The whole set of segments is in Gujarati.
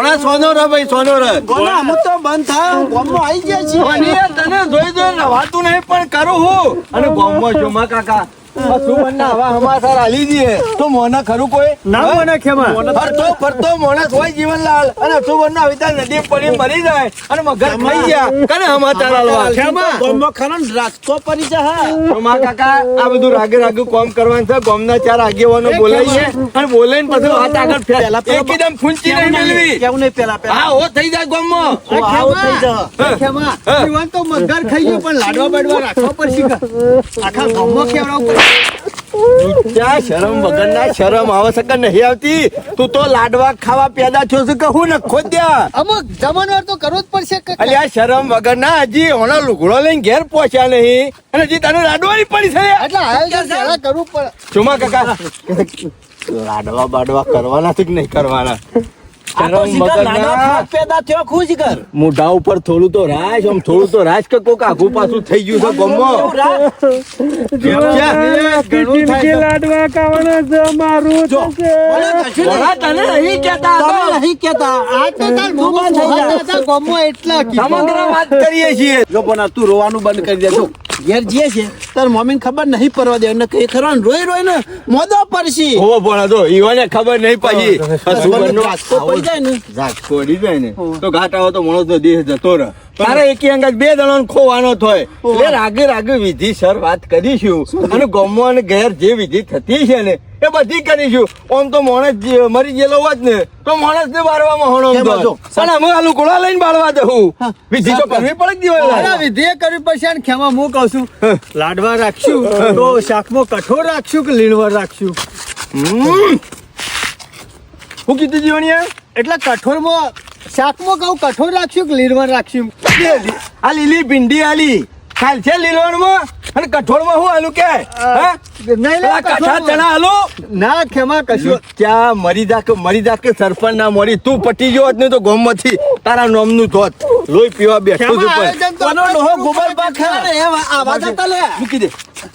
પણ સોનો રે ભાઈ સોનો રે. ગોના અમુક તો બંધ થાય ગોમમાં આવી ગયા છીએ. તને જોઈ જોઈ રવાતું નહીં પણ કરું હું. અને ગોમમાં ચોમા કાકા સુમનના આવા હમાસર આલી દીએ? તો મોને ખરું કોઈ? ના મને ખેમા. ફરતો ફરતો માણસ હોય જીવનલાલ. અને સુવર્ણ અવિતા નદી પડી મરી જાય અને મગર ખાઈ ગયા. કને સમાચાર આલવા ખેમા. ગોમમાં ખરો ને પડી છે હા. ચોમા કાકા આ બધું રાગે રાગે કોમ કરવાનું છે. ગોમના ચાર આગેવાનો બોલાવીએ અને બોલાઈને પછી વાત આગળ પેલા એકદમ ફૂંચી નહીં મેળવી. કેવું નહીં પેલા પેલા હા ઓ થઈ જાય ગોમમાં આવો થઈ જા ખેમા. જીવન તો મગર ખાઈ ગયો પણ લાડવા બાડવા રાખવા પડશે આખા ગામમાં કેવડાવવું પડશે ત્યાં શરમ વગરના શરમ આવે નહીં આવતી? તું તો લાડવા ખાવા પેદા થયો છે કે હું ન ખોદ્યા અમુક જમણવાર તો કરવું જ પડશે અલ્યા શરમ વગરના હજી હોનો લુગડો લઈને ઘેર પહોંચ્યા નહીં. અને હજી તને લાડવાની પડી છે. એટલે હાલ કરવું પડે. ચુમા કાકા? લાડવા બાડવા કરવાના છે કે નહીં કરવાના? મોઢા ઉપર થોડું તો રાજ આમ થોડું તો રાજ કે કોક આઘું પાછું થઈ ગયું છે ગમો. લાડવા કાવણ છે મારું તને નહીં કેતા. નહીં કહેતા આ તો તાર મોમો થઈ ગામમાં એટલા સમગ્ર વાત કરીએ છીએ. જો પણ તું રોવાનું બંધ કરી દેજો. ઘેર જે છે તાર મમ્મી ખબર નહીં પડવા દે એને કઈ ખરો ને રોઈ રોઈ ને મોદો પડશે. હોવો ભોળા તો ઈવાને ખબર નહીં પડી. રાજકો પડી જાય ને. ઝાટકો અડી જાય ને. તો ઘાટા આવો તો માણસ નો દેહ જતો રહે. તારે એકી અંગત બે જણો ખોવાનો થાય એટલે રાગે રાગે વિધિ સર વાત કરીશું. અને ગમો અને ઘેર જે વિધિ થતી છે ને એ બધી કરીશું. ઓમ તો માણસ મરી ગયેલો હોત ને તો માણસ ને બાળવામાં હોણો હતો? પણ અમે આલુ ગોળા લઈને બાળવા દઉં વિધિ તો કરવી પડે જ અરે જીવન વિધેય કરવી પડશે અને ખેમા હું કહું છું લાડવા રાખશું તો શાકમાં કઠોળ રાખશું કે લીણવર રાખશું? હું કીધું જીવણીયા એટલે કઠોળમાં શાકમાં કહું કઠોળ રાખશું કે લીણવર રાખશું? આ લીલી ભીંડી આલી. ખાલ છે લીલવણમાં અને કઠોળમાં હું આલું કે? હા? નહીં કઠોળમાં. ચણા આલું? ના ખેમા કશું. ત્યાં મરી જા કે મરી જા કે સરપંચ ના મરી. તું પટી ગયો ને તો ગોમમાંથી તારા નોમનું ધોત લોહી પીવા બેઠો જ કોનો ડોહો ગોબર લે. મૂકી દે.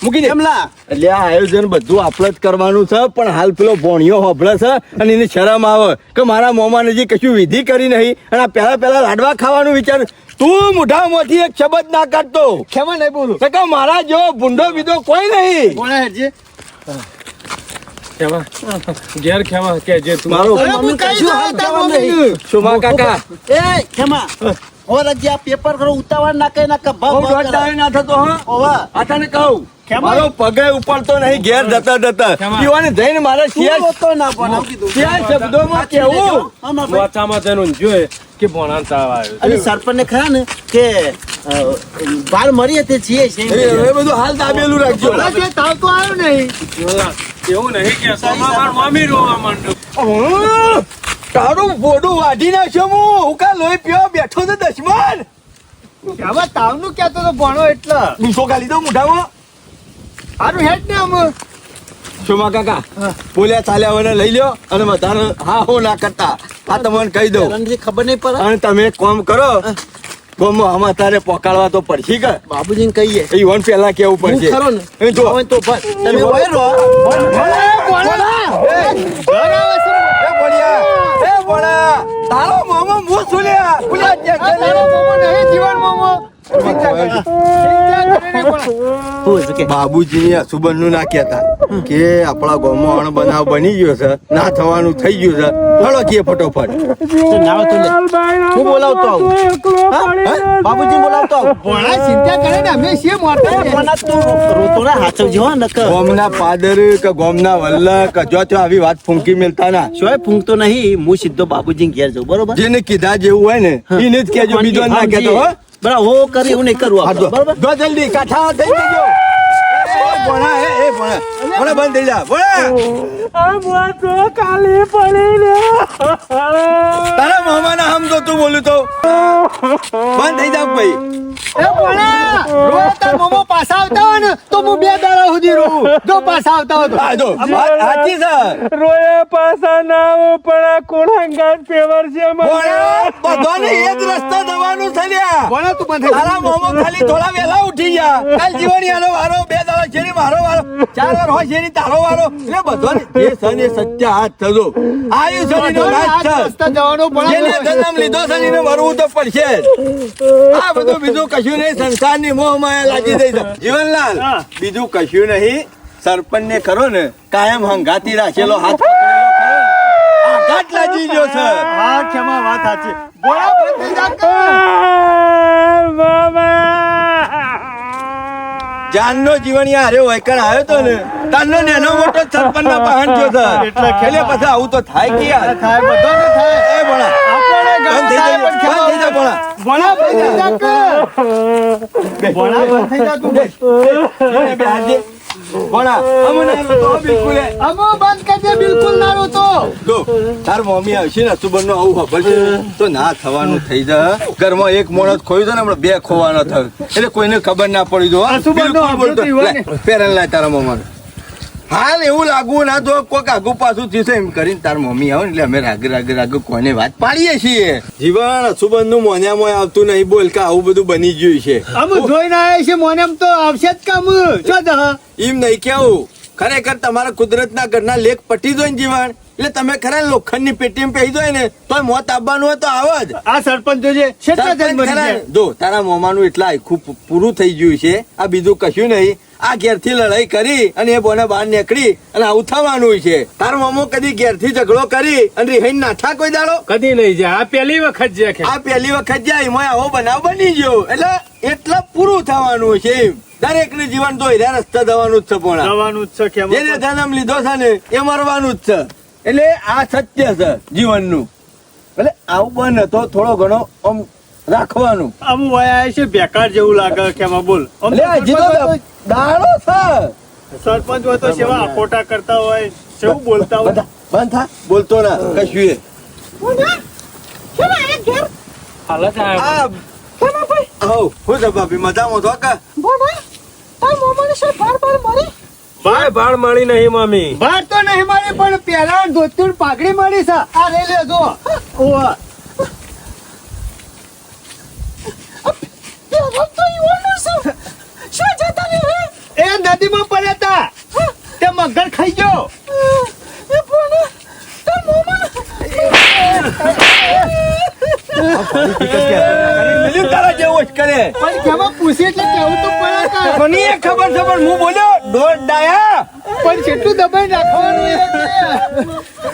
મૂકી દે. કેમલા એટલે આ આયોજન બધું આપણે જ કરવાનું છે પણ હાલ પેલો ભોણિયો હોભળે છે અને એને શરમ આવે કે મારા મોમાને હજી કશું વિધિ કરી નહીં. અને પહેલા પહેલા લાડવા ખાવાનું વિચાર તું મોઢામાંથી એક શબ્દ ના કાઢતો. ખેમા નહીં બોલું? તો કે મારા જો ભૂંડો બીજો કોઈ નહીં. કોણે ખેમા ઘેર ખેમા કે જે તું મારો કાકા? એ કેમા? ઓર જે આ પેપર કરો ઉતાવળ ના કઈ ના કે ભવ ના થતો હા? ઓવા. આ કહું? મારો પગે ઉપડતો નહીં ઘેર જતા જતા. પીવાને જઈને મારે શિયાળ રોતો ના પણ કીધું શિયાળ શબ્દોમાં કેવું? વાચામાં તેનું જોયે કે ભોણા તાવ આવ્યો અને સરપંચ ને ખરા ને કે બાર મરી હતી છીએ એ બધું હાલ દાબેલું રાખજો. તાવ તો આવ્યો નહીં. એવું નહીં કે સોમાં માર મમ્મી રોવા માંડ્યું. તારું બોડું વાઢી નાખ્યો હું. હું કા લોહી પીવા બેઠો છે દશમન? આમાં તાવનું કહેતો તો ભણો એટલે. ડૂસો ખાલી દો મુઠામાં સારું હેડ ને આમ. શોમા કાકા? બોલ્યા ચાલ્યા વને લઈ લ્યો અને વધારે હા હું ના કરતા. આ તમને કહી દઉં. રણજી ખબર નહીં પડે. અને તમે કામ કરો. કોમ આમાં તારે પોકાળવા તો પડશે કે? બાબુજીને કહીએ. એ વન પેલા કેવું પડશે? ખરો ને? જો. તો. તમે હોય રો બોલા બોલા તારો મોમો મું સુલ્યા. ભૂલ્યા જ. તારો મોમો નહીં જીવન મોમો કે? બાબુજી સુબનનું ના કહેતા કે આપણા ગામમાં બનાવ બની ગયો છે ના થવાનું થઈ ગયું છે. ચલો કીએ ફટોફટ. તો નાવ તો લે. હું બોલાવતો આવું. હા? હા? બાબુજી બોલાવતો આવું. ચિંતા કરે ને અમે છીએ મોટા એ પણ આ તું રોતો ના હાચવજે ગોમના પાદર કે ગોમના વલ્લા કે જો ત્યાં આવી વાત ફૂંકી મેલતા ના. શોય ફૂંકતો નહીં હું સીધો બાબુજી ઘેર જાઉં બરોબર? જેને કીધા જેવું હોય ને એને જ કેજો બીજો ના કેતો હો. બરાબર હો કરી એવું નહીં કરવું બરાબર? જલ્દી કાઠા થઈ જજો એ ભણા ભણા બંધ થઈ જા ભણા. આ મોતો કાલી પડી ને તારા મામાના હમ તો તું બોલું તો. બંધ થઈ જા ભાઈ. એ ભણા રોજ તાર મોમો પાછા આવતા હોય ને તો હું બે દાડા સુધી રહું જો પાછા આવતા હોય તો. આ જો સાચી છે. રોયા પાસા ના આવો પણ આ કોણાંગાત ફેવર છે ભણા બધાને એ જ રસ્તો જવાનું છે લ્યા ભણા તું બંધ જા. તારા મોમો ખાલી થોડા વેલા ઉઠી ગયા. કાલ જીવણી આનો વારો બે દાડા છેડી મારો વારો. ચાર વાર હોય છે તારો વારો એટલે બધો જે સન એ સચ્ચા હાથ થજો. આયુ શનિનો નાશ છે. જવાનો જેને પણ જન્મ લીધો છે ને મરવું તો પડશે આ બધું બીજું કશું નહીં સંસારની મોહ માયા લાગી દઈ છે. જીવનલાલ બીજું કશું નહીં. સરપંચ ને ખરો ને કાયમ હંગાતી રાખેલો હાથ પકડેલો ખરો આઘાત લાગી ગયો છે. હા ક્ષમા વાત સાચી. બોલા બંધ થઈ જા કે. જાનનો જીવણીયા હારે વૈકણ આવ્યો તો ને તારનો નેનો મોટો સરપંચ ના બહાન થયો છે એટલે ખેલે પછી આવું તો થાય કે યાર થાય બધાને થાય એ ભણા આપણે બંધ થઈ જાય બંધ થઈ જાય ભણા ભણા અમને તો બિલકુલ અમો બંધ કરજે બિલકુલ ના રોતો. જો તાર મમ્મી આવશે ને સુબરનું આવું ખબર તો ના થવાનું થઈ જાય. ઘરમાં એક માણસ ખોયું છે ને હમણાં બે ખોવાના થયો એટલે કોઈને ખબર ના પડી જો. બિલકુલ બોલતો. પહેરેલ લાય તારા મમ્માને. હાલ એવું લાગવું ના તો કોક આગુ પાછું થશે એમ કરીને તાર મમ્મી આવે એટલે અમે રાગે રાગે રાગે કોને વાત પાડીએ છીએ. જીવન અશુબંધનું મોન્યા મોય આવતું નહીં બોલ કે આવું બધું બની ગયું છે. અમુ જોઈને આવ્યા છે મોને એમ તો આવશે જ કામ. જો એમ નહીં કેવું. ખરેખર તમારા કુદરતના ઘરના લેખ પટી દો ને જીવન. એટલે તમે ખરા લોખંડની પેટીમાં પહેરી દો ને તો મોત આવવાનું હોય તો આવો જ. આ સરપંચ ને? જો તારા મોમાનું એટલા આખું પૂરું થઈ ગયું છે. આ બીજું કશું નહીં. આ ઘેરથી લડાઈ કરી અને એ બોને બહાર નીકળી અને આવું થવાનું છે. તારો મામો કદી ઘેરથી ઝઘડો કરી અને રિહાઈ નાઠા કોઈ દાડો? કદી નહીં જાય. આ પહેલી વખત છે. આ પહેલી વખત જાય એમાં આવો બનાવ બની ગયો. એટલે એટલે પૂરું થવાનું છે એમ. દરેકનું જીવન તો હીરા રસ્તા દવાનું જ છે પણ જવાનું જ છે જેને જન્મ લીધો છે ને એ મરવાનું જ છે. એટલે આ સત્ય છે જીવનનું. એટલે આવું બને તો થોડો ઘણો આમ રાખવાનું. આમ વયા છે બેકાર જેવું લાગે કે બોલ. આમ સરપંચ દાડો છે. સરપંચ હોય તો સેવા અપોટા કરતા હોય સેવું બોલતા હોય? બંધ થા. બોલતો ના કશું એ. હાલત આ આ હઉ, શું છે ભાભી મજામાં છો કે ભાઈ ભાડ મળી નહીં મમ્મી બાર તો નહીં મળી પણ પેલા ધોતું પાઘડી મળી છે આ રે લે જો ઓવા એ નદીમાં પડ્યા હતા. તે મગર ખાઈ ગયો. પણ કેમાં પૂછી એટલે કેવું તો પડે કા? મને એ ખબર છે પણ હું બોલ્યો દોઢ ડાયા. પણ કેટલું દબાઈ નાખવાનું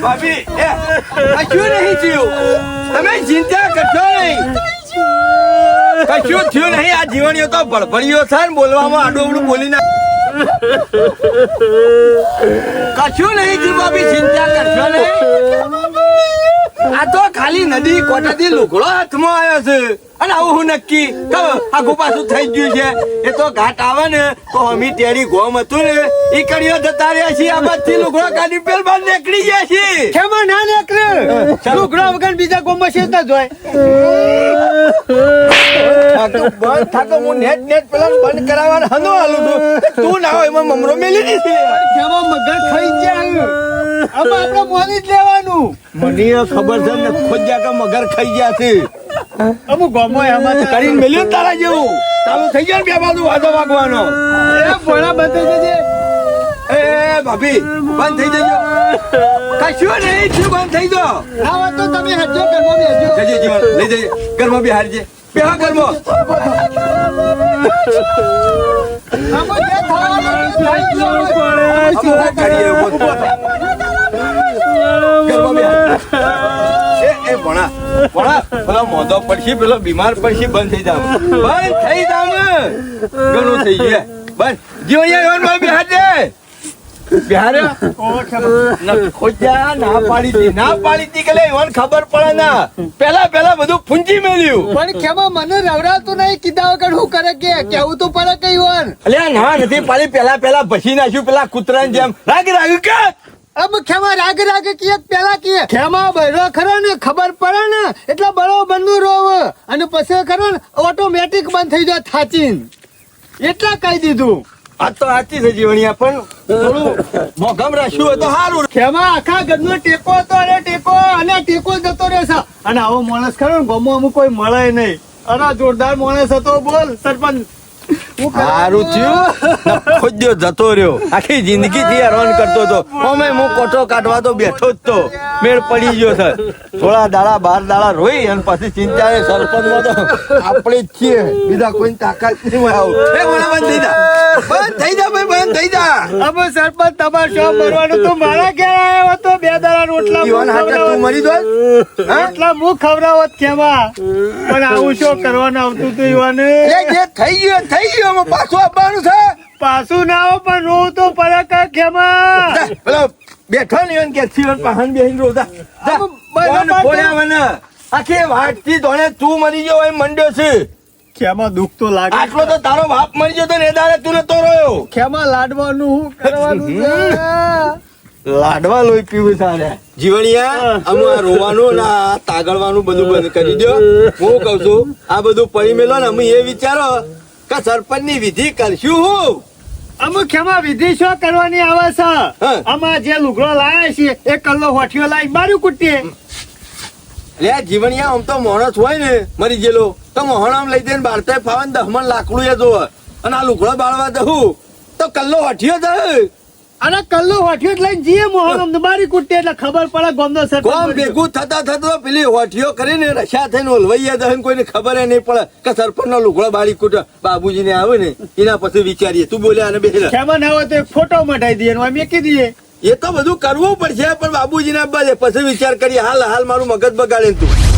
ભાભી કશું નહીં થયું. તમે ચિંતા કરશો નહીં. કશું થયું નહીં. આ જીવણીઓ તો ભડભડીઓ છે ને બોલવામાં આડું અવડું બોલી ના કશું નહીં ભાભી ચિંતા કરશો નહીં. આ તો ખાલી નદી કોટાથી લુગડો હાથમાં આવ્યો છે. અને આવું હું નક્કી? કહો આખું પાછું થઈ ગયું છે. એ તો ઘાટ આવે ને તો અમી ટેરી ગોમ હતું ને એ કડીઓ જતા રહ્યા છીએ. આ બાજથી લુગડો કાઢી પેલ બાર નીકળી ગયા છીએ. કેમાં ના નીકળે. લુગડા વગર બીજા ગોમ છે જ હોય બંધ થાતો હું નેટ નેટ પેલા બંધ કરાવવાનું હનો હાલું છું. તું ના હોય એમાં મમરો મેલી દીધી. કેમાં મગર થઈ જાય. આમાં આપણે મોની જ લેવાનું. મને ખબર છે ને ખોજ્યા કે મગર ખાઈ ગયા છે. અમુક ગોમો એમાં કરીને મેલ્યું તારા જેવું. ચાલુ થઈ ગયો બે બાજુ વાદો વાગવાનો એ ભોળા બંધ થઈ એ ભાભી બંધ થઈ જજો. કશું નહીં છું બંધ થઈ જો. ના વાત તો તમે હજો કરવા હજો જજે જીવન લઈ જજે. ઘરમાં બી હારજે બે હા ઘરમાં આમાં જે થવાનું થઈ ગયું. અમે કરીએ એ એ ભણા ભણા પેલો મોઢો પડશે પેલો બીમાર પડશે બંધ થઈ જાવ બંધ થઈ જાવ ઘણું થઈ ગયું બંધ. જીવનમાં બિહાર દે બિહાર ખોજા ના પાડી હતી ના પાડી હતી કે લે ખબર પડે ના. પેલા પેલા બધું ફૂંજી મેલ્યું. પણ કેમાં મને રવડાતું નહીં. કીધા વગર હું કરે કે? કેવું તો પડે કઈ વન? અલ્યા ના નથી પાડી. પેલા પેલા ભસી નાખ્યું પેલા કૂતરાની જેમ. રાગ રાગ કે અબ ખેમા રાગ રાગ કીએ પેલા કીએ ખેમા બૈરો ખરો ને ખબર પડે ને એટલે બળો બંધુ રોવ. અને પછી ખરો ને ઓટોમેટિક બંધ થઈ જાય થાચીન. એટલા કહી દીધું. આ તો આચી છે જીવણીયા પણ થોડું મોઘમ રાખ્યું હોય તો સારું ખેમા આખા ઘરનો ટેકો હતો અરે ટેકો અને ટેકો જતો રહેશે અને આવો માણસ ખરો ને ગમો અમુક કોઈ મળે નહીં. અરે જોરદાર માણસ હતો બોલ સરપંચ. સારું જતો રહ્યો. આખી જિંદગી થી હેરાન કરતો હતો. અમે હું તો બેઠો જ તો. મેળ પડી ગયો છે. થોડા દાડા, બાર દાડા રોઈ અને પછી ચિંતા સરપંચ તો આપણે છીએ. બીજા કોઈ તાકાત નહીં આવું. થઈ જા. બંધ થઈ જા. હવે સરપંચ તમાર શો ભરવાનું તો મારા ઘેર આવ્યો તો બે દાડા રોટલા ઈવન હાટે તું મરી દો રોટલા હું ખવડાવત કેમાં પણ આવું શો કરવાનું આવતું તું ઈવાને? એ જે થઈ ગયું થઈ ગયું અમે પાછું આપવાનું છે. પાછું ના આવો પણ રો તો પડે કા કેમાં? પેલો બેઠો ને એમ કે જીવન પાહન બેહીન રોતા જા, મને આખી વાટથી ધોણે તું મરી ગયો એમ મંડ્યો છે. કેમાં દુઃખ તો લાગે આટલો તો તારો બાપ મરી જતો તો ને દાડે તું નતો રહ્યો. ખેમાં લાડવાનું કરવાનું છે. લાડવા લોહી પીવું તારે જીવણિયા અમે આ રોવાનું ને આ તાગળવાનું બધું બંધ કરી દો હું કઉ છું આ બધું પડી મેલો ને અમે એ વિચારો કે સરપંચની વિધિ કરશું હું. અમુક ખેમા વિધિ શો કરવાની આવે છે. આમાં જે લુગડો લાયા છે એ કલ્લો હોઠીઓ લાવી માર્યું કુટીએ. લે જીવણિયા આમ તો માણસ હોય ને મરી ગયેલો. તો મોહણામ લઈ જઈને બાળતા ફાવે દહમણ લાકડું એ જોવે. અને આ લુકડો બાળવા દઉં તો કલ્લો હઠિયો થાય અને કલ્લો હોઠીઓ જ લઈને જઈએ મોહરમ મારી કુટીએ એટલે ખબર પડે ગોમનો સર ગોમ ભેગું થતા થતા પેલી હોઠીઓ કરીને રશા થઈને ઓલવૈયા દહન કોઈને ખબર નહીં પડે કે સરપંચ નો લુગડો બાળી કૂટ. બાબુજી ને આવે ને એના પછી વિચારીએ તું બોલ્યા અને બેસે ખેમાં ના હોય તો એક ફોટો મટાઈ દઈએ એમ મેકી દઈએ. એ તો બધું કરવું પડશે પણ બાબુજી ના પછી વિચાર કરીએ હાલ હાલ મારું મગજ બગાડે તું.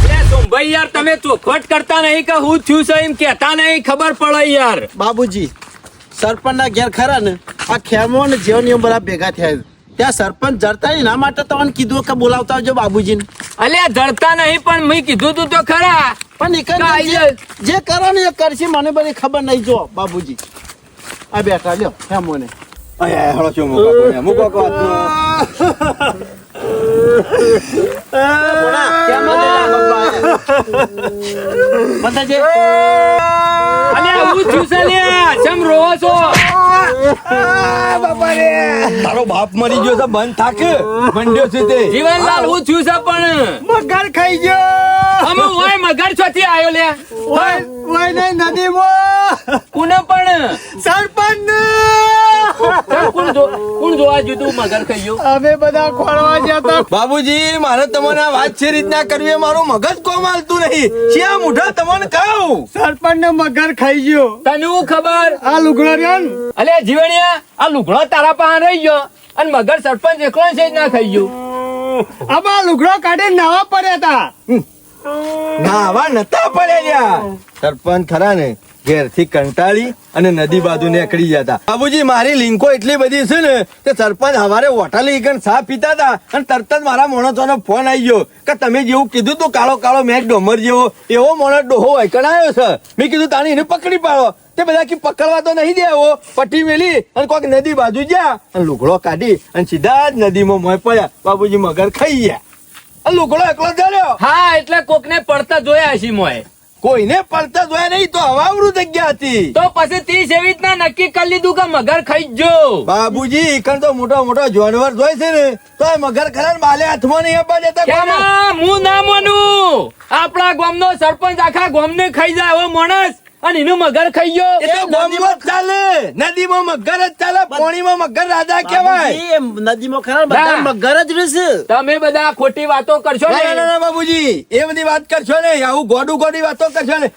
ભાઈ યાર તમે ચોખવટ કરતા નહીં કે હું છું છે એમ કેતા નહીં ખબર પડે યાર. બાબુજી સરપંચ ના ઘેર ખરા ને? આ ખેમો ને જીવન નિયમ બધા ભેગા થયા ત્યાં સરપંચ જડતા નહીં ના માટે તમને કીધું કે બોલાવતા આવજો બાબુજી અલ્યા જડતા નહીં પણ મેં કીધું તું તો ખરા. પણ એક જ કરો ને એ કરશે મને બધી ખબર નહીં. જો બાબુજી. આ બેઠા લ્યો ખેમો ને અહીંયા હળો છો મૂકો મૂકો કો હાથમાં. બધા જે અલ્યા હું છું છે લ્યા ચમ રોવો છો આ બાપા રે તારો બાપ મરી ગયો છે બંધ થાક. મંડ્યો છે તે. જીવનલાલ હું છું છે પણ? મગર ખાઈ ગયો. અમે ઓય મગર છોથી આવ્યો લે. ઓય ઓય નદી મો. કુને પણ? સરપંચ. કોણ જોવા જુદું મગર ખાઈ ગયું? અમે બધા ખોળવા ગયા બાબુજી મારે તમને આ વાત છે રીતના કરવી મારું મગજ કોમ હાલતું નહીં. શ્યા મુઠા તમને કહું. સરપંચ ને મગર ખાઈ ગયો. તને ખબર? આ લુગડો રહ્યો અલે જીવણિયા આ લુગડો તારા પાસે રહી ગયો અને મગર સરપંચ એકલો છે જ ના ખાઈ ગયું. આમાં લુગડો કાઢીને નાવા પડ્યા હતા. નાવા નતા પડ્યા સરપંચ ખરા ને? ઘેરથી કંટાળી અને નદી બાજુ નીકળી જતા. બાબુજી, મારી લિંકો એટલી બધી છે ને કે સરપંચ હવારે હોટલે ઈકન સા પીતા હતા અને તરત જ મારા મોણસોનો ફોન આવી ગયો કે તમે જેવું કીધું તું કાળો કાળો મેચ ડોમર જેવો, એવો મોણસ ડોહો વૈકણ આવ્યો છે. મેં કીધું, તાણી એને પકડી પાડો. તે બધા કી, પકડવા તો નહીં દેવો, પટ્ટી મેલી અને કોઈક નદી બાજુ ગયા અને લુગડો કાઢી અને સીધા જ નદીમાં મોય પડ્યા. બાબુજી મગર ખાઈ ગયા. અને લુગડો એકલો જડ્યો હા, એટલે કોકને પડતા જોયા છે મોય. કોઈને પડતા જોયા નહીં તો હવાવરું જગ્યા હતી તો પછી તીસ એવી રીતના નક્કી કરી લીધું કે મગર ખાઈ જો બાબુજી ઇકણ તો મોટો મોટો જાનવર જોઈ છે ને તો મગર ખરા બાલે હાથમાં નહીં આપવા દેતા હું ના માનું. આપણા ગામનો સરપંચ આખા ગામને ખાઈ જાય હવે માણસ અને એનું મગર ખાઈ ગયો. એ તો ગામમાં ચાલે. નદીમાં મગર જ ચાલે પાણીમાં મગર રાજા કહેવાય. નદીમાં ખરા બધા મગર જ રહેશે. તમે બધા ખોટી વાતો કરશો ને. ના, ના, બાબુજી એ બધી વાત કરશો ને. આવું ગોડું ગોડી વાતો કરશો ને.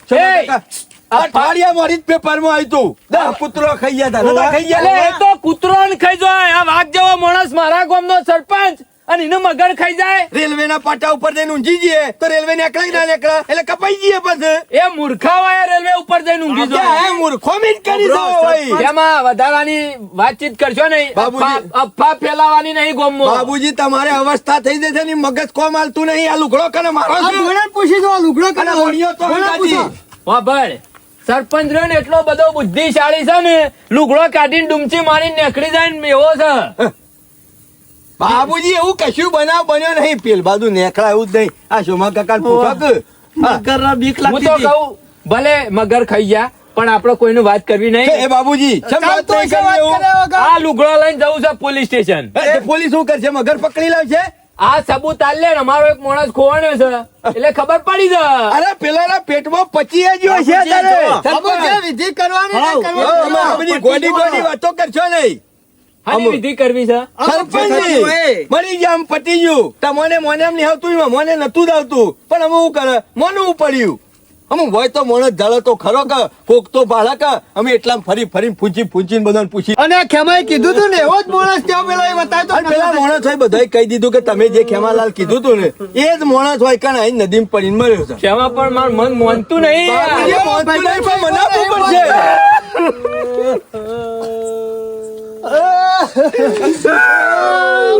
અઠવાડિયા મારી જ પેપરમાં આવ્યું તું. દસ પુત્રો ખાઈ ગયા હતા ખાઈ ગયા? તો કૂતરો ને ખાઈ જાય. આ વાઘ જેવો માણસ મારા ગામનો સરપંચ. અને એનો મગર ખાઈ જાય. રેલવે ના પાટા ઉપર જઈને ઊંઘી જઈએ તો રેલવે નીકળે ના નીકળે એટલે કપાઈ જઈએ પછી. એ મૂર્ખા વાયા રેલવે ઉપર જઈને ઊંઘી જાય. હે મૂર્ખો મીટ કરી દો ભાઈ એમાં વધારાની વાતચીત કરશો નહીં બાબુજી. અફવા- ફેલાવાની નહીં ગોમો બાબુજી તમારે અવસ્થા થઈ જશે ને મગજ કોમ હાલતું નહીં. આ લુગડો કને મારો છે? પૂછી દો આ લુગડો કને ઓણિયો તો. વાભળ સરપંચ રહ્યો ને એટલો બધો બુદ્ધિશાળી છે ને લુગડો કાઢીને ડુમચી મારીને નીકળી જાય ને એવો છે. બાબુજી એવું કશું બનાવ બન્યો નહીં. પેલ બાજુ નેકળા એવું જ નહીં. આ શોમા કાકા હા. મગર બીક હું લાગતી તો. કહું ભલે મગર ખાઈ ગયા પણ આપણે કોઈનું વાત કરવી એ બાબુજી નહીં? કર્યા વગર. આ લુગડો લઈને જવું છે પોલીસ સ્ટેશન. પોલીસ શું કરશે? મગર પકડી લાવશે? આ સબૂત આલે અમારો એક માણસ ખોવાણ્યો છે. એટલે ખબર પડી છે. અરે પેલાના પેટમાં પચી ગયો છે વિધિ કરવાની ગોડી ગોડી વાતો કરશો નહીં. આની વિધિ કરવી છે? સરપંચ મળી ગયા આમ પતી ગયું તમને મને એમ નહીં આવતું મને નતું જ આવતું. પણ અમે શું કરે? મોનું પડ્યું. અમે હોય તો મોણસ જાળો તો ખરો કે કોક તો ભાડા કે અમે એટલા ફરી ફરી પૂછી પૂછીને બધાને પૂછી. અને ખેમાએ કીધું તું ને એવો જ માણસ ત્યાં પેલા બતાવ્યો અને પેલા માણસ હોય બધાએ કહી દીધું કે તમે જે ખેમાલાલ કીધું તું ને એ જ મોણસ હોય કાણ અહીં નદીમાં પડીને મર્યો છે. જેમાં પણ મારું મન મોનતું નહીં. પડશે.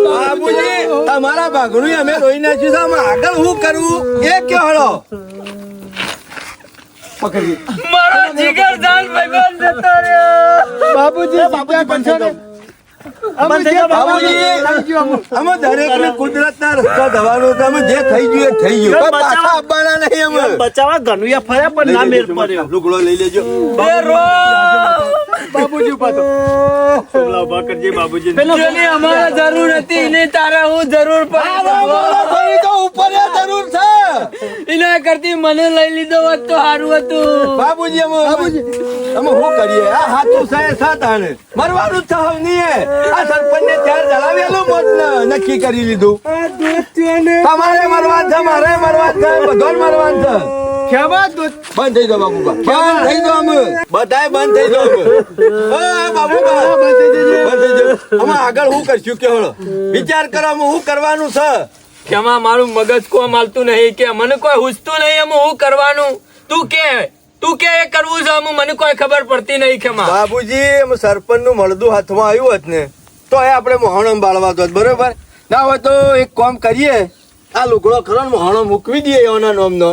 બાબુજી તમારા ભાગનું અમે રોઈ નાખ્યું છે. આમાં આગળ હું કરવું એ કયો હળો? પકડી મારો જીગર જાન ભગવાન જતો રહ્યો. બાબુજી બાબુજી અમે બચાવવા ઘણું ફર્યા પણ ના મેળ પડ્યો. લુગડો લઈ લેજો. એ રો બાબુજી ઊભા થો. જેની અમારે જરૂર હતી એને તારે હું જરૂર પડી. તો ઉપર જરૂર છે. એના કરતી મને લઈ લીધો હોત તો સારું હતું. બાબુજી અમે બાબુજી. અમે શું કરીએ? આ હાથું સાય સાત આને મરવાનું જ છે હવે નહીં આ સરપંચને ત્યાર જણાવેલું મોત નક્કી કરી લીધું. તમારે મરવા છે મારે મરવા છે બધો મરવાન છે. ખેમા બંધ થઈ જાઓ બાબુબા. બંધ થઈ જાઓ અમે? બધાય બંધ થઈ જાઓ અમે. બાબુબા. બંધ થઈ જાઓ અમે આગળ હું કરશું કે હળો? વિચાર કરો અમે હું કરવાનું છે? કેમાં મારું મગજ કો માલતું નહીં કે મને કોઈ હુસતું નહીં અમે હું કરવાનું? તું કે તું કે એ કરવું છે અમે મને કોઈ ખબર પડતી નહીં કેમાં બાબુજી એમ સરપંચનું મળદું હાથમાં આવ્યું હોત ને તો એ આપણે મોહણમ બાળવા દો બરોબર? ના હોય તો એક કામ કરીએ. આ લુગડો ખરો ને મોહણો મૂકવી દઈએ એના નામનો.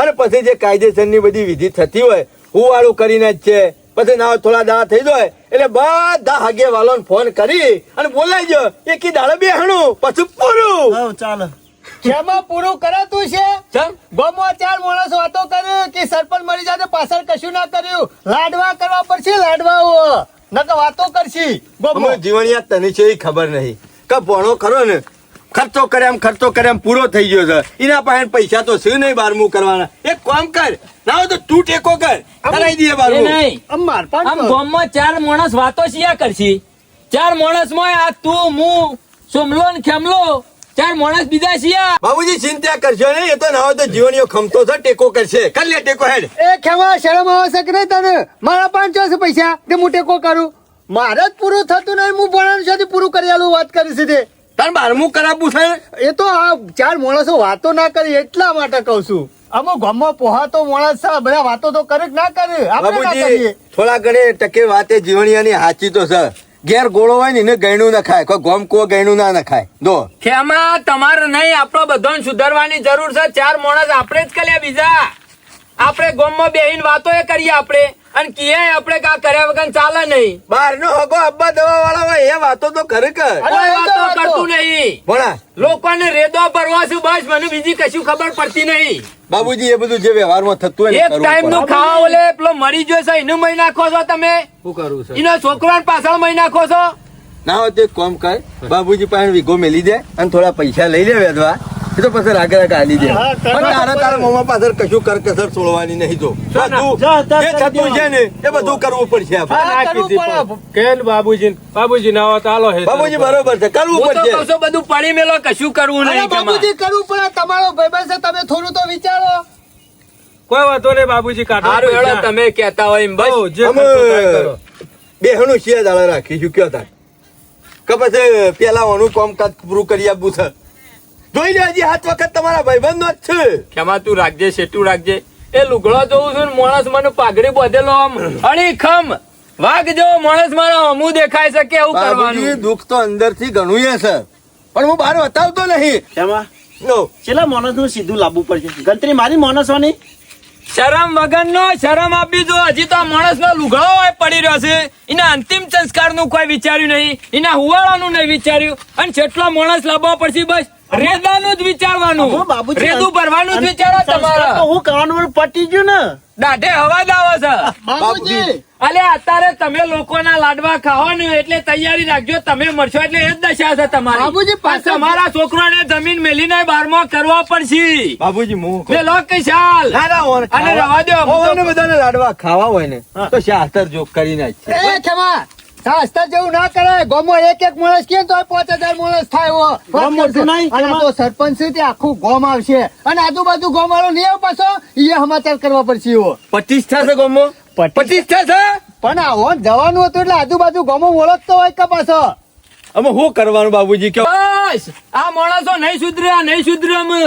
અને પછી જે કાયદેસરની બધી વિધિ થતી હોય હું વાળું કરીને જ છે. પછી ના થોડા દાડા થઈ જાય. એટલે બધા હાગે વાલો ફોન કરી અને બોલાઈ જો એકી દાડે બેહણું પછી પૂરું. ચાલો. જેમાં પૂરું કરાતું છે ગમો ચાર માણસ વાતો કર્યું કે સરપંચ મરી જાય પાછળ કશું ના કર્યું. લાડવા કરવા પડશે લાડવા તો વાતો કરશી. જીવન યાદ જીવણિયા તને છે એ ખબર નહીં. કે ભણો ખરો ને ખર્ચો કરે એમ ખર્ચો કરે એમ પૂરો થઈ ગયો છે. એના પાસે પૈસા તો શું નહીં બારમું કરવાના. એક કામ કર ના હોય તો તું ટેકો કર. કરાઈ દઈએ બારમું. નહીં. આમ ગામમાં ચાર માણસ વાતો શિયા કરશી. ચાર માણસમાં આ તું હું સોમલો ને ખેમલો ચાર માણસ બીજા શિયા. બાબુજી ચિંતા કરશો નહીં એ તો ના હોય તો જીવનીઓ ખમતો છે ટેકો કરશે. કર લે ટેકો હેડ. એ ખેમા શરમ આવશે કે નહીં તને? મારા પાંચસો છે પૈસા? તે હું ટેકો કરું. મારે જ પૂરું થતું નહીં હું ભણવાનું છે પૂરું કરી આલું વાત કરી સીધે. તાર બારમું કરાવવું છે? એ તો આ ચાર માણસો વાતો ના કરી એટલા માટે કહું છું. અમુક ગામમાં પોહાતો માણસ છે બધા વાતો તો કરે ના કરે? બાબુજી થોડા ઘડે ટકે વાતે જીવણિયાની હાચી તો છે. ઘેર ગોળો હોય ને એને ગયણું ના ખાય. કોઈ ગોમ કો ગયણું ના નખાય દો. ખેમાં તમારે નહીં આપણો બધાને સુધારવાની જરૂર છે. ચાર માણસ આપણે જ કર્યા બીજા. આપણે ગોમમાં બેહીને વાતો એ કરીએ આપણે. અને કીએ આપણે કા કર્યા વગર ચાલે નહીં. બહાર નો હગો અબ્બા દવા વાળા હોય એ વાતો તો કર. કોઈ વાતો. કરતું નહીં. ભણા. લોકોને રેદો ભરવા છું બસ મને બીજી કશું ખબર પડતી નહીં. બાબુજી એ બધું જે વ્યવહારમાં થતું હોય એક ટાઈમ. નું ખાવા ઓલે પેલો મરી ગયો છે એનું મહી નાખો છો તમે? શું કરું છે? એનો છોકરો પાછળ મહી નાખો છો? ના હોય તો એક કામ કર બાબુજી પાસે વીઘો મેલી દે અને થોડા પૈસા લઈ લે વેધવા. એ તો પછી રાગે રાગે આલી દે. પણ તારા તારા મોમાં પાછળ કશું કરકસર છોડવાની નહીં તો બધું કરી થતું છે ને એ બધું કરવું પડશે આપણે. કેન બાબુજી બાબુજી ના હોય આલો હે. બાબુજી બરોબર છે કરવું પડશે. બધું પડી મેલો કશું કરવું નહીં બાબુજી કરવું પડે તમારો ભાઈબંધ છે તમે થોડું તો વિચારો. કોઈ વાંધો નહીં બાબુજી કાઢો તમે કહેતા હોય એમ બસ. બેહણું શિયા દાડા રાખીશું કયો તાર? કે પછી પેલા ઓનું કામકાજ પૂરું કરી આપવું છે જોઈ લેજે હાથ વખત તમારા ભાઈબંધનો જ છે. કેમાં તું રાખજે શેટું રાખજે. એ લુગડો જોઉં છું ને માણસ મને પાઘડી બધેલો આમ. અણી ખમ વાઘ જેવો માણસ મારો અમુ દેખાય છે કે એવું કરવાનું? દુઃખ તો અંદરથી ઘણું એ છે. પણ હું બહાર બતાવતો નહીં. એમાં નો છેલ્લા માણસનું સીધું લાવવું પડશે? ગંતરી મારી માણસોની? શરમ વગર નો શરમ આપી દો. હજી તો માણસ નો લુગડો પડી રહ્યો છે. એના અંતિમ સંસ્કારનું કોઈ વિચાર્યું નહીં. એના હુવાળાનું નહીં વિચાર્યું. અને જેટલો માણસ લાવવા પડશે બસ રેદાનું જ વિચારવાનું. રેદું ભરવાનું જ વિચારો તમારા. હું કરવાનું પટી ગયું ને. દાઢે હવા જ આવે છે. બાબુજી અલે અત્યારે તમે લોકોના લાડવા ખાવાનું એટલે તૈયારી રાખજો. તમે મરશો એટલે એ જ દશા છે તમારી. બાબુજી, તમારા છોકરાને જમીન મેલીને બારમો કરવો પડશે. બાબુજી હું કહું. લે લો કે ચાલ ના, ના, ઓને અને રવા દો ઓને બધાને લાડવા ખાવા હોય ને તો શાસ્ત્ર જોગ કરી નાખશે? એ શાસ્ત્ર જેવું ના કરાય ગોમો એક એક માણસ કે તો પાંચ હજાર માણસ થાય ગોમ મોટું નહીં, અને તો સરપંચ છે તે આખું ગોમ આવશે. અને આજુબાજુ ગોમ વાળો નહીં પાછો? એ સમાચાર કરવા પડશે એવો પચીસ થશે ગમો? પ્રતિષ્ઠા છે પણ આવો જવાનું હતું એટલે આજુબાજુ ગમો ઓળખતો હોય કે પાછો? અમે શું કરવાનું બાબુજી કે બસ! આ માણસો નહીં સુધર્યા નહીં સુધર્યા અમે.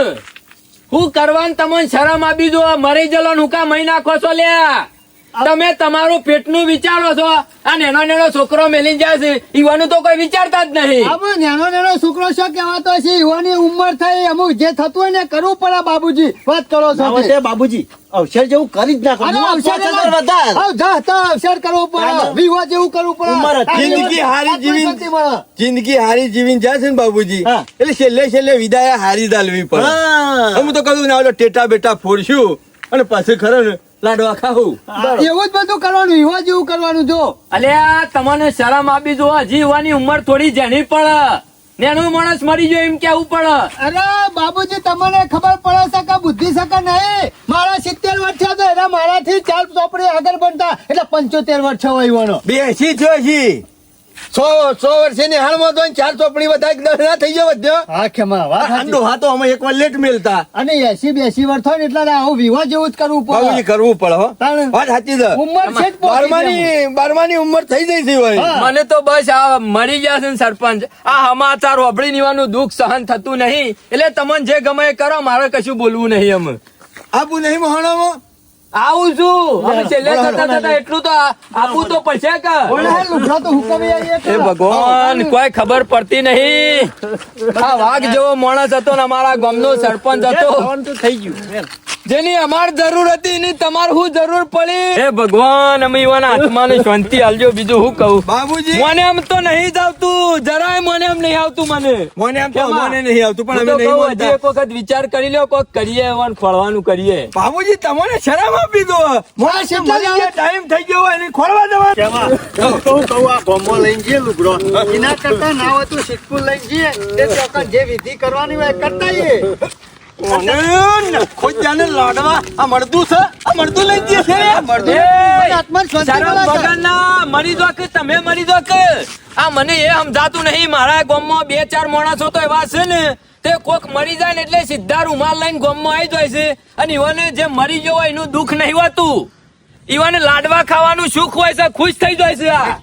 હું કરવાનું? તમને શરમ આપી દો. મરી જલો નુકા મહી નાખો છો લ્યા. તમે તમારું પેટનું વિચારો છો આ નેનો નેનો છોકરો મેલી જાય છે ઈવાનું તો કોઈ વિચારતા જ નહીં. આમાં નેનો નેનો છોકરો શું કહેવાતો છે? યુવાની ઉંમર થઈ અમુક જે થતું હોય ને કરવું પડે બાબુજી. વાત કરો છો બાબુજી અવસર જેવું કરી જ નાખો. અવસર વધાર. આવ જા તો અવસર કરવો પડે. વિવાહ જેવું કરવું પડે. જિંદગી હારી જીવી- જિંદગી હારી જીવીને જાય છે ને બાબુજી. એટલે છેલ્લે છેલ્લે વિદાય હારી દાલવી પડે. હું. તો કહું ના ઓલો ટેટા બેટા ફોડશું. અને પછી ખરો ને લાડવા ખાવું એવું જ બધું કરવાનું વિવાહ જેવું કરવાનું જો. અલ્યા તમને શરમ આપી દો હજી ઈવાની ઉંમર થોડી જેની પડે. નેનું માણસ મરી ગયો એમ કેવું પડે? અરે બાબુજી તમને ખબર પડે છે કે બુદ્ધિ શકે કે નહીં? મારા સિત્તેર વર્ષ છે એના મારાથી ચાર ચોપડી આગળ બનતા એટલે પંચોતેર વર્ષ હોય ઈવાનો. બે એસી થયો છી સો સો વર્ષની હાલમાં તો ચાર ચોપડી વધારે દસ ના થઈ ગયો વધ્યો હા ખેમા વાત સાચી. હા તો અમે એક લેટ મેલતા. અને એસી બેસી વર્ષ હોય ને એટલે આવું વિવાહ જેવું જ કરવું પડે. કરવું પડે હો. વાત સાચી છે. ઉંમર છે જ પહોંચી જાય. બારમાની બારમાની ઉંમર થઈ જઈ છે ભાઈ. મને તો બસ આ મરી ગયા છે ને સરપંચ. આ સમાચાર હોબળી નીવાનું દુઃખ સહન થતું નહીં. એટલે તમને જે ગમે એ કરો મારે કશું બોલવું નહીં અમે આપું નહીં મહાણામાં? આવું છું. હવે છેલ્લે થતા થતા એટલું તો આપવું તો પડશે કે? લુગડા તો હુકમ એ ભગવાન કોઈ ખબર પડતી નહીં. આ વાઘ જેવો માણસ હતો ને અમારા ગામનો સરપંચ હતો. થઈ ગયું જેની અમાર જરૂર હતી એની તમારે શું જરૂર પડી. હે ભગવાન અમે એવાના આત્માને શાંતિ આલજો બીજું હું કહું? બાબુજી. મને એમ તો નહીં જ આવતું. જરાય મને એમ નહીં આવતું મને. મને એમ તો મને નહીં આવતું પણ અમે નહીં કહું, એક વખત વિચાર કરી લ્યો કોક કરીએ એવાનું ખોળવાનું કરીએ. બાબુજી તમને શરમ આપી દો. મને ગયા, ટાઈમ થઈ ગયો એને ખોળવા દેવા. કહું કહું આ બોમ્બો લઈને જઈએ લુગડો એના કરતા ના હોય તો સિક્કુ લઈને જઈએ. તે ચોક્કસ જે વિધિ કરવાની હોય એ કરતા. ખુદ જાને લાડવા? આ મળતું છે? આ મળતું લઈ જઈએ છે મળતું એ, આત્માને શાંતિ શરમ મળે છે. વગરના મરી દો કે તમે મરી દો કે? આ મને એ સમજાતું નહીં. મારા ગામમાં બે ચાર માણસો તો એવા છે ને તે કોક મરી જાય ને એટલે સીધા રૂમાલ લઈને ગામમાં આવી જાય છે. અને ઈવાને જે મરી ગયો હોય એનું દુઃખ નહીં હોતું. ઈવાને લાડવા ખાવાનું સુખ હોય છે ખુશ થઈ જાય છે આ.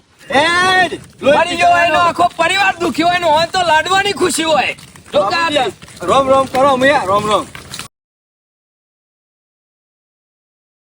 મરી ગયો એનો આખો પરિવાર દુખી હોય એનો હોય તો લાડવાની ખુશી હોય. રોમ રોમ કરો મિયા રોમ રોમ.